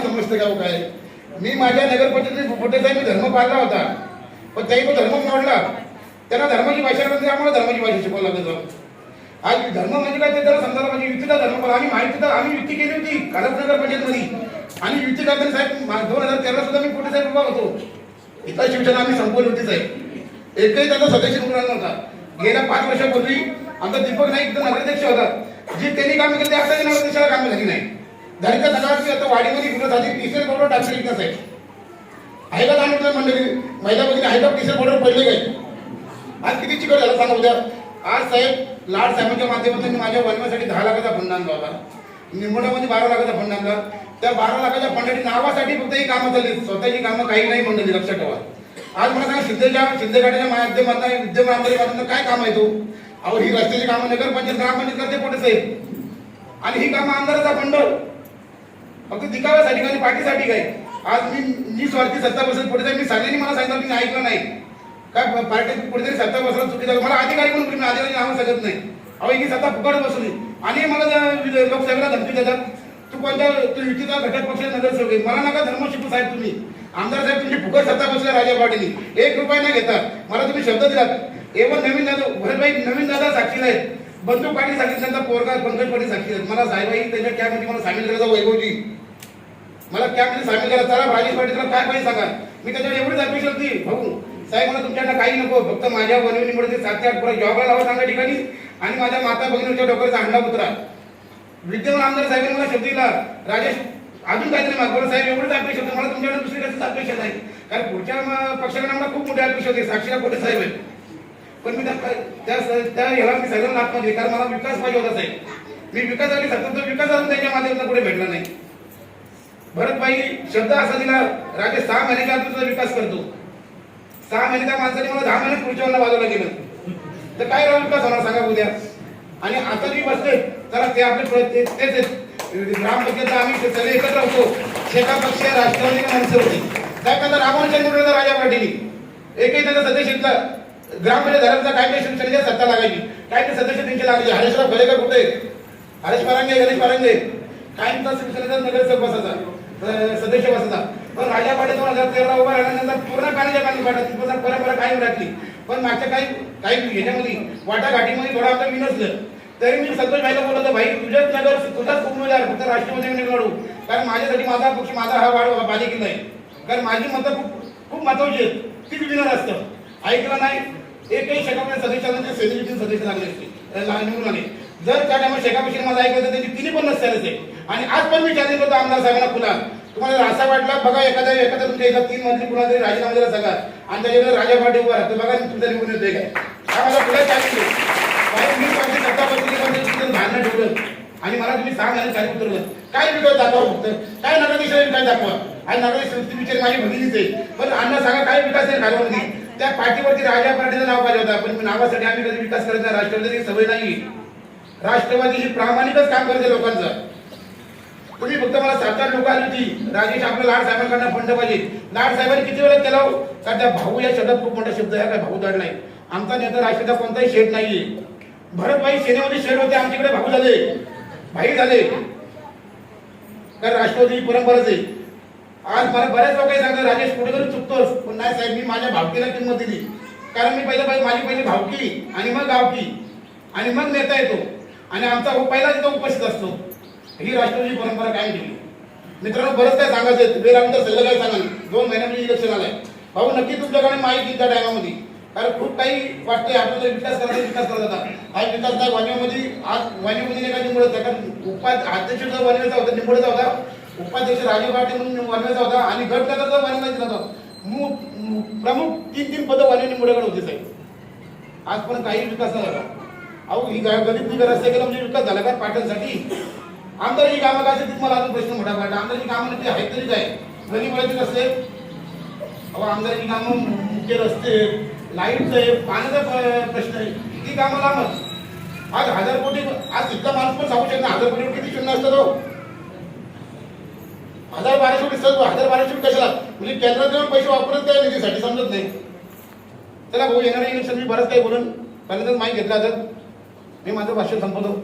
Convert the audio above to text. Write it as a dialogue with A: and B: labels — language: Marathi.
A: समजतं का हो काय? मी माझ्या नगरपंचायतीत फुटेचा मी धर्म पाळला होता. पण त्याही तो धर्म मोडला. त्यांना धर्माची भाषा म्हणजे आम्हाला धर्माची भाषा शिकवायला लागत आज धर्म म्हणजे काय? ते त्याला समजायला म्हणजे युतीचा धर्म पण आम्ही माहिती तर आम्ही युती केली होती कालच नगर पंचायतमध्ये आणि युती करताना साहेब दोन हजार तेरा सुद्धा मी कुठे साहेब उभा होतो? इथला शिवसेना आम्ही संपवली होती साहेब. एकही त्याचा सदस्य निवडून नव्हता. गेल्या पाच वर्षापूर्वी आमचा दीपक नाईक नगराध्यक्ष होता. जी त्यांनी कामं केली त्या नगराध्यक्षाला कामं झाली नाही. धारिका सकाळची आता वाडीमध्ये गुन्हा झाली तिसरे बरोबर टाकले इथं साहेब आहे का लहान मंडळी? महिला भगिनी आहे का तिसरे बरोबर पडले काय? आज किती चिकट झालं सांगा उद्या. आज साहेब लाड साहेबांच्या माध्यमातून माझ्या वनवासाठी दहा लाखाचा फंड आणला होता. निंबोडामध्ये बारा लाखाचा फंड आणला. त्या बारा लाखाच्या फंडाची नावासाठी फक्त ही कामं झाली स्वतःची कामं काही नाही मंडळी लक्षात ठेवा. आज मला सांगा शिंदेच्या शिंदे गटाच्या माध्यमातून विद्यमान आमदारी काय काम आहे तो हो? अहो ही रस्त्याची कामं नगरपंचायत ग्रामपंचायत करते कुठे साहेब? आणि ही कामं आमदाराचा फंड. फक्त दिखाव्यासाठी काही पाठीसाठी काय? आज मी मी स्वार्थी सत्ता बसत पुढे मी सगळ्यांनी मला सांगितलं मी ऐकलं नाही. काय पार्टी कुठेतरी सत्ता बसला चुकीचा मला अधिकारी म्हणून मी अधिकारी नावं सांगत नाही. अहो ही सत्ता फुकट बसवली. आणि मला लोकसभेला धमकी देतात. तू कोणत्या तू युतीचा घटक पक्ष नगरसेवक आहे. मला नका धर्म शिकू साहेब तुम्ही. आमदार साहेब तुमची फुकट सत्ता बसल्या राजा पाटील एक रुपया नाही घेता मला तुम्ही शब्द दिलात. एवढं नवीन दादा भरभाई नवीन दादा साक्षीला आहेत. बंधू पाटील साक्षी तर पोरगा पंकज पाटील सांगितलं मला साहेबाई त्याच्या कॅबमध्ये मला सामील करायचा वैभवजी. मला कॅबमध्ये सामील करा चला राजेश पाटील काय पाहिजे सांगा. मी त्याच्यावर एवढीच अपेक्षा होती. भाऊ साहेब मला तुमच्याकडनं काही नको फक्त माझ्या वनविनीमध्ये सात ते आठ पुरा जॉबला लावा चांगल्या ठिकाणी आणि माझ्या माता भगिनीच्या डोक्याचा अंडा उतरा. विद्यमान आमदार साहेबांनी मला शब्द दिला राजेश अजून काहीतरी मागवलं साहेब एवढंच अपेक्षा होतं. मला तुमच्याकडे दुसरी कसलीच अपेक्षा नाही. कारण पुढच्या पक्षाकडे मला खूप मोठी अपेक्षा होती. साक्षीला कुठे साहेब आहेत. पण मी त्या त्या त्या ह्याला मी सगळं नात मध्ये कारण मला विकास पाहिजे होता साहेब. मी विकासासाठी सतत विकास अजून त्याच्या माध्यमातून पुढे भेटला नाही. भरतभाई शब्द असा दिला राजे सहा महिन्याच्या आत तुझा विकास करतो? सहा महिने त्या माणसाने मला दहा महिने पुढच्या वाजवलं गेलं तर काय विकास होणार सांगा उद्या? आणि आता जी बसले तर ते आपले ते- तेच आहेत. ग्रामपंचायत आम्ही सगळे एकत्र होतो. शेका पक्ष राष्ट्रवादी माणसं होती. काय करता रामानुजन निवडलं राजा पाटील. एकही त्याचा सदस्य ग्रामपंचायत धर्माचा काय काही शिवसेनेच्या सत्ता लागायची? काय ते सदस्य त्यांची लागली? हरेशराव फलेकर कुठे? हरेश परांगे गणेश परांगे. काय म्हणतात शिवसेनेचा नगरसेवक बसायचा? सदस्य बसायचा. पण राजा पाटील दोन हजार तेरा उभा राहिल्यानंतर पूर्ण पाण्याच्या पाणी पाठत तिथं परंपरा कायम राखली. पण मागच्या काही काही ह्याच्यामध्ये वाटाघाटीमध्ये थोडं आमचं विनसलं तरी मी संतोष भाईला बोलतो भाई तुझ्याच नगर तुझाच उमेदवार फक्त राष्ट्रवादी निवडू कारण माझ्यासाठी माझा पक्ष माझा हा वाढ बालेकिल्ला आहे. कारण माझी मतं खूप खूप महत्वाची आहेत. तीच विनर असतं. ऐकलं नाही? एकही शेकापच्या सदस्यांना ते सेलिब्रिटी सदस्य लागले असते. निवडून आले जर त्या टायमा शेकापेक्षा माझा ऐकलं तर त्यांची तिन्ही पण नसते असे आणि आज पण मी चॅलेंज करतो आमदार साहेबांना पुन्हा. तुम्हाला असा वाटला बघा एखादा एखादा तुमच्या एका तीन मंत्री पुन्हा तरी राजीनामा दिला सगळा. आणि त्याच्याकडे राजा पाटील उभा राहतो. बघा तुमचा निवडून येतोय काय. आम्हाला पुढे चॅलेंज कारण मी माझी सत्ता बसली म्हणजे तिथं भांडणं ठेवलं. आणि मला तुम्ही सहा महिने खाली उतरलं काय विकास दाखवा फक्त. काय नगरदेश काय दाखवा? आणि नगरदेश विचार माझी भगिनीच आहे. पण अण्णा सांगा काय विकास आहे? घालवून त्या पाठीवरती राजा पार्टीचं नाव पाहिजे होतं. पण नावासाठी आम्ही कधी विकास करत नाही. राष्ट्रवादी सवय नाही राष्ट्रवादी ही प्रामाणिकच काम करते लोकांचं. तुम्ही फक्त मला सात आठ लोक आली होती. राजेश आपल्या लाड साहेबांकडनं फंड पाहिजे. लाड साहेबांनी किती वेळा केला? हो? त्या भाऊ या शब्दात खूप मोठा शब्द आहे. काय भाऊ दाड नाही. आमचा नेता राष्ट्राचा कोणताही शेठ नाहीये. भरतभाई सेनेमध्ये शेठ होते. आमच्याकडे भाऊ झाले. भाई झाले. कारण राष्ट्रवादी परंपराच आहे. आज मला बऱ्याच लोकांनी सांगतात राजेश कुठेतरी चुकतोस. पण नाही साहेब मी माझ्या भावकीला किंमत दिली. कारण मी पहिलं पाहिजे माझी पहिली भावकी आणि मग गावकी. आणि मग नेता येतो. आणि आमचा हो पहिला तिथं उपस्थित असतो. ही राष्ट्रवादी परंपरा कायम ठेवली. मित्रांनो बरंच काय सांगायचं वेळानंतर सगळं काय सांगाल. दोन महिन्यामध्ये इलेक्शन आलंय. भाऊ नक्की तुमच्याकडे माहिती त्या टायमामध्ये कारण खूप काही वाटते आपल्याला विकास करायचा विकास करत होता आज विकास काय वाणीमध्ये आज वाणीमध्ये नाही का निवडत कारण उपाय अध्यक्ष जो वाणीचा होता निवडचा होता उपाध्यक्ष राजीव पाटील म्हणून वनवायचा होता आणि गट गटाचा वाणीला दिला होता प्रमुख तीन तीन पदं वाणी निवडकडे होते साहेब. आजपर्यंत काही विकास नाही झाला अहो ही गरीब रस्ते केला म्हणजे विकास झाला का पाटणसाठी? आमदार ही कामं काय तुम्हाला मला अजून प्रश्न मोठा आमदार आमदारची कामं ते आहेत तरी काय गरीब मुळाचे रस्ते अहो आमदारची कामं मुख्य रस्ते लाईटचं आहे पाण्याचा प्रश्न आहे. ती कामं लांबच आज हजार कोटी आज इतका माणूस पण सांगू शकणार हजार कोटी किती शून्य असतं हो? हजार बाराशे कोटी सर्व हजार बाराशे कोटी कशाला? म्हणजे केंद्रात जाऊन पैसे वापरत त्या निधीसाठी समजत नाही. चला भाऊ येणार इलेक्शन मी बरंच काही बोलून. पहिल्यांदाच माहिती घेतला तर. मी माझं भाषण संपवतो.